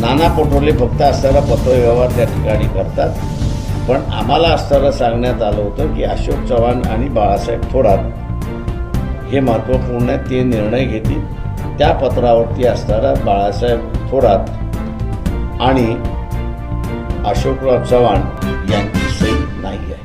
नाना पटोले फक्त असणारा पत्रव्यवहार त्या ठिकाणी करतात. पण आम्हाला असताना सांगण्यात आलं होतं की अशोक चव्हाण आणि बाळासाहेब थोरात हे महत्त्वपूर्ण आहे ते निर्णय घेतील. त्या पत्रावरती असताना बाळासाहेब थोरात आणि अशोकराव चव्हाण यांची सही नाही आहे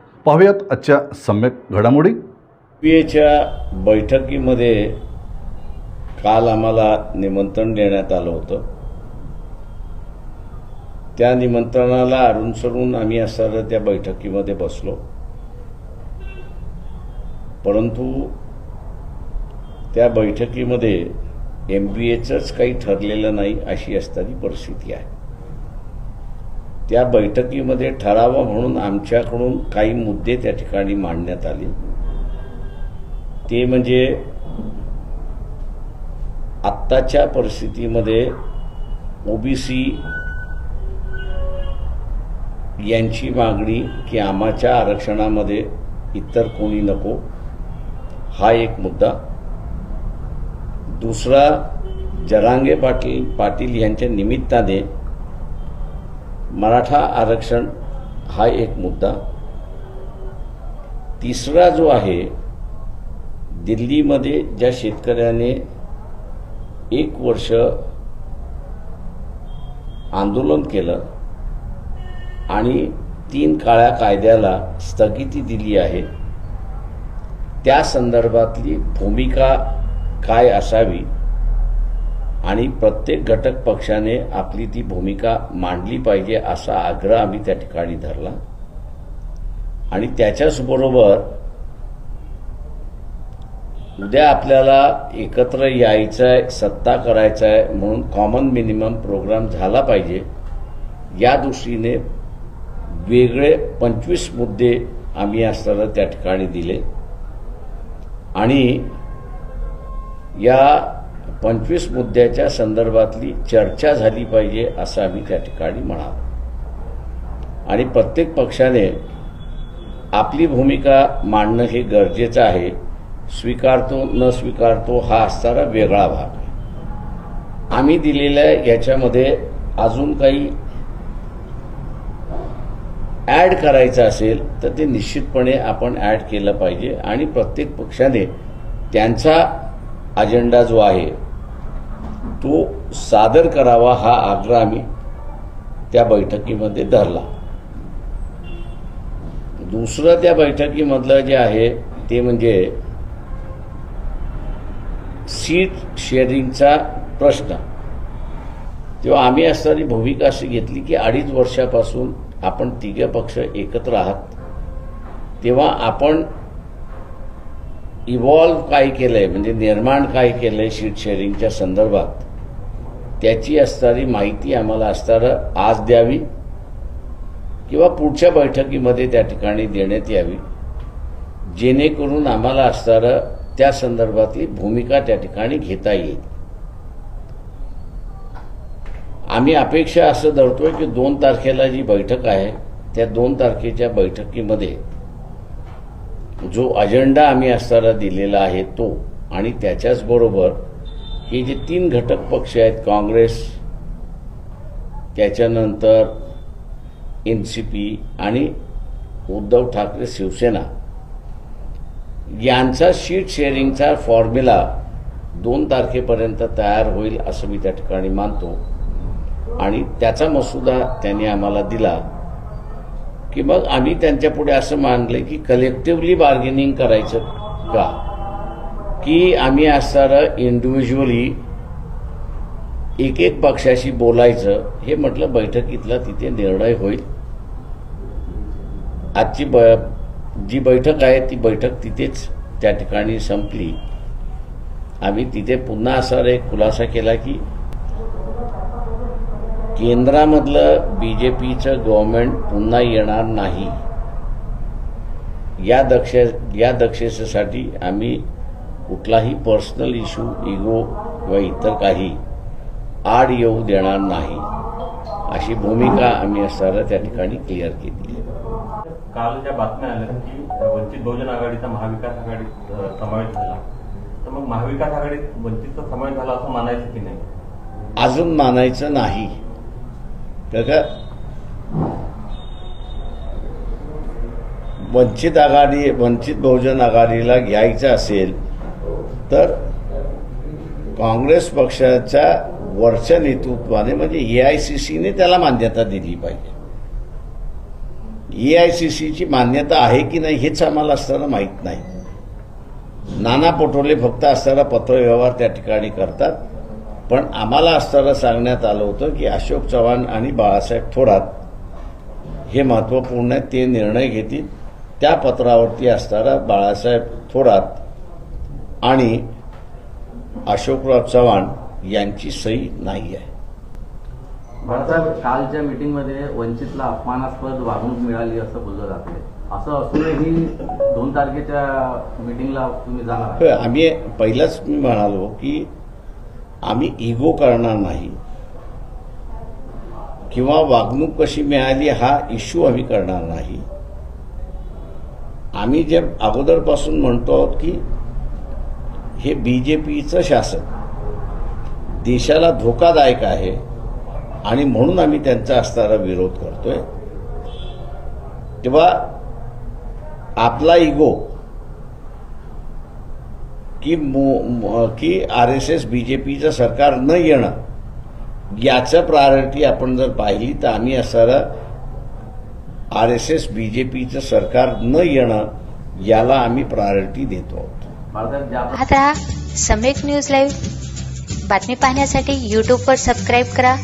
पाहूयात आजच्या सम्यक घडामोडी. पी एच्या बैठकीमध्ये काल आम्हाला निमंत्रण देण्यात आलं होतं. त्या निमंत्रणाला अनुसरून आम्ही असताना त्या बैठकीमध्ये बसलो. परंतु त्या बैठकीमध्ये एम बी एचंच काही ठरलेलं नाही अशी असताना परिस्थिती आहे. त्या बैठकीमध्ये ठरावं म्हणून आमच्याकडून काही मुद्दे त्या ठिकाणी मांडण्यात आले. ते म्हणजे आत्ताच्या परिस्थितीमध्ये ओबीसी यांची मागणी की आम्हाच्या आरक्षणामध्ये इतर कोणी नको हा एक मुद्दा. दुसरा जरांगे पाटील पाटील यांच्या निमित्ताने मराठा आरक्षण हा एक मुद्दा. तिसरा जो आहे दिल्लीमध्ये ज्या शेतकऱ्याने एक वर्ष आंदोलन केलं आणि तीन काळ्या कायद्याला स्थगिती दिली आहे त्या संदर्भातली भूमिका काय असावी आणि प्रत्येक घटक पक्षाने आपली ती भूमिका मांडली पाहिजे असा आग्रह आम्ही त्या ठिकाणी धरला. आणि त्याच्याचबरोबर उद्या आपल्याला एकत्र यायचं आहे सत्ता करायचं आहे म्हणून कॉमन मिनिमम प्रोग्राम झाला पाहिजे. या दृष्टीने वेगळे पंचवीस मुद्दे आम्ही असताना त्या ठिकाणी दिले. आणि या पंचवीस मुद्द्याच्या संदर्भातली चर्चा झाली पाहिजे असं आम्ही त्या ठिकाणी म्हणालो. आणि प्रत्येक पक्षाने आपली भूमिका मांडणं हे गरजेचं आहे. स्वीकारतो न स्वीकारतो हा असणारा वेगळा भाग आहे. आम्ही दिलेल्या याच्यामध्ये अजून काही ॲड करायचं असेल तर ते निश्चितपणे आपण ॲड केलं पाहिजे. आणि प्रत्येक पक्षाने त्यांचा अजेंडा जो आहे तो सादर करावा हा आग्रह आम्ही त्या बैठकीमध्ये धरला. दुसरं त्या बैठकीमधलं जे आहे ते म्हणजे सीट शेअरिंगचा प्रश्न. तेव्हा आम्ही असणारी भूमिका अशी घेतली की अडीच वर्षापासून आपण तिघे पक्ष एकत्र आहात. तेव्हा आपण इव्हॉल्व काय केलंय म्हणजे निर्माण काय केलंय शीट शेअरिंगच्या संदर्भात त्याची असणारी माहिती आम्हाला असणारं आज द्यावी किंवा पुढच्या बैठकीमध्ये त्या ठिकाणी देण्यात यावी जेणेकरून आम्हाला असणारं त्या संदर्भातली भूमिका त्या ठिकाणी घेता येईल. आम्ही अपेक्षा असं धरतोय की दोन तारखेला जी बैठक आहे त्या दोन तारखेच्या बैठकीमध्ये जो अजेंडा आम्ही असताना दिलेला आहे तो आणि त्याच्याचबरोबर हे जे तीन घटक पक्ष आहेत काँग्रेस त्याच्यानंतर एन सी पी आणि उद्धव ठाकरे शिवसेना यांचा शीट शेअरिंगचा फॉर्म्युला दोन तारखेपर्यंत तयार होईल असं मी त्या ठिकाणी मानतो. आणि त्याचा मसुदा त्यांनी आम्हाला दिला. की मग आम्ही त्यांच्या पुढे असं मानलं की कलेक्टिव्हली बार्गेनिंग करायचं का? की आम्ही असणारं इंडिव्हिज्युअली एक एक पक्षाशी बोलायचं हे म्हटलं बैठकीतला तिथे निर्णय होईल. आजची ब जी बैठक आहे ती बैठक तिथेच त्या ठिकाणी संपली. आम्ही तिथे पुन्हा असा एक खुलासा केला की केंद्रामधलं बी जे पीचं गव्हर्नमेंट पुन्हा येणार नाही. या दक्ष या दक्षतेसाठी आम्ही कुठलाही पर्सनल इश्यू इगो किंवा इतर काही आड येऊ देणार नाही. अशी भूमिका आम्ही असताना त्या ठिकाणी क्लिअर केली. काल ज्या बातम्या आल्या की वंचित बहुजन आघाडीचा महाविकास आघाडीत समावेश झाला. तर मग महाविकास आघाडीत वंचितचा समावेश झाला असं मानायचं की नाही? अजून मानायचं नाही. का वंचित आघाडी वंचित बहुजन आघाडीला घ्यायचं असेल तर काँग्रेस पक्षाच्या वरच्या नेतृत्वाने म्हणजे ए आय सी सीने त्याला मान्यता दिली पाहिजे. ए आय सी सीची मान्यता आहे की नाही हेच आम्हाला असताना माहीत नाही. नाना पटोले फक्त असताना पत्रव्यवहार त्या ठिकाणी करतात. पण आम्हाला असताना सांगण्यात आलं होतं की अशोक चव्हाण आणि बाळासाहेब थोरात हे महत्त्वपूर्ण आहे ते निर्णय घेतील. त्या पत्रावरती असताना बाळासाहेब थोरात आणि अशोकराव चव्हाण यांची सही नाही आहे. भारतात कालच्या मीटिंगमध्ये वंचितला अपमानास्पद वागणूक मिळाली असं बोललं जाते असं असूनही दोन तारखेच्या मीटिंगला तुम्ही जाणार आम्ही पहिलाच मी म्हणालो की आम्ही इगो करणार नाही. किंवा वागणूक कशी मिळाली हा इश्यू आम्ही करणार नाही. आम्ही जे अगोदरपासून म्हणतो आहोत की हे बी जे पीचं शासन देशाला धोकादायक आहे आणि म्हणून आम्ही त्यांचा असणारा विरोध करतोय. तेव्हा आपला इगो की मो- की R S S B J पीचं सरकार न येणं याचं प्रायोरिटी आपण जर पाहिली तर आम्ही असणारा R S S B J पीचं सरकार न येणं याला आम्ही प्रायोरिटी देतो आहोत. भारतात ज्या पाहत रहा सम्यक न्यूज लाईव्ह बातमी पाहण्यासाठी यूट्यूबवर सबस्क्राईब करा.